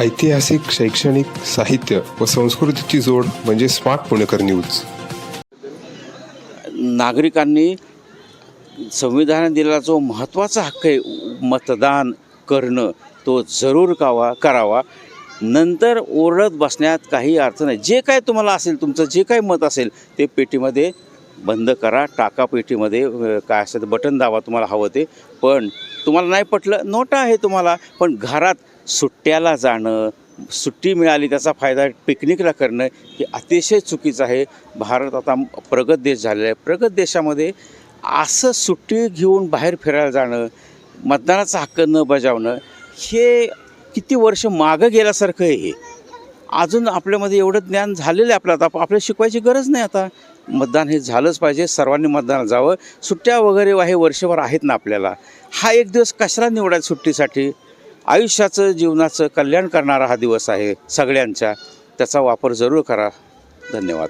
ऐतिहासिक शैक्षणिक साहित्य व संस्कृतीची जोड म्हणजे स्मार्ट पुणेकर न्यूज. नागरिकांनी संविधानाने दिलेला जो महत्त्वाचा हक्क आहे. मतदान करणं तो जरूर कावा करावा. नंतर ओरडत बसण्यात काही अर्थ नाही. जे काय तुम्हाला असेल तुमचं जे काही मत असेल ते पेटीमध्ये बंद करा टाका पेटीमध्ये काय असेल बटन दाबा तुम्हाला हवं ते. पण तुम्हाला नाही पटलं नोटा आहे तुम्हाला. पण घरात सुट्ट्याला जाणं सुट्टी मिळाली त्याचा फायदा पिकनिकला करणं हे अतिशय चुकीचं आहे. भारत आता प्रगत देश झालेला आहे. प्रगत देशामध्ये असं सुट्टी घेऊन बाहेर फिरायला जाणं मतदानाचा हक्क न बजावणं हे किती वर्ष मागं गेल्यासारखं आहे हे. अजून आपल्यामध्ये एवढं ज्ञान झालेलं आहे आपलं आता. आपल्याला शिकवायची गरज नाही आता. मतदान हे झालंच पाहिजे. सर्वांनी मतदान जावं. सुट्ट्या वगैरे हे वर्षभर आहेत ना आपल्याला. हा एक दिवस कशाला निवडायचा सुट्टीसाठी? आयुष्याचं जीवनाचं कल्याण करणारा हा दिवस आहे सगळ्यांच्या त्याचा वापर जरूर करा. धन्यवाद.